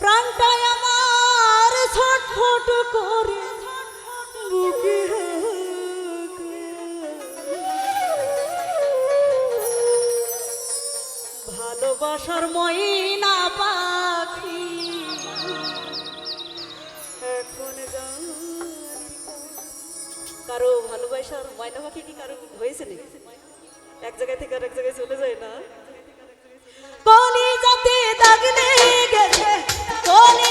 প্রাণটাই আমার ছটফট করে। ভালোবাসার ময়না পাখি। এখন কারও ভালোবাসার ময়না পাখি কি কারও হয়েছে নাকি? এক জায়গায় থেকে আরেক জায়গায় চলে যায় না? কলি যাতে নেই গেছে কলি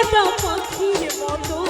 কাটা পাখির মতো।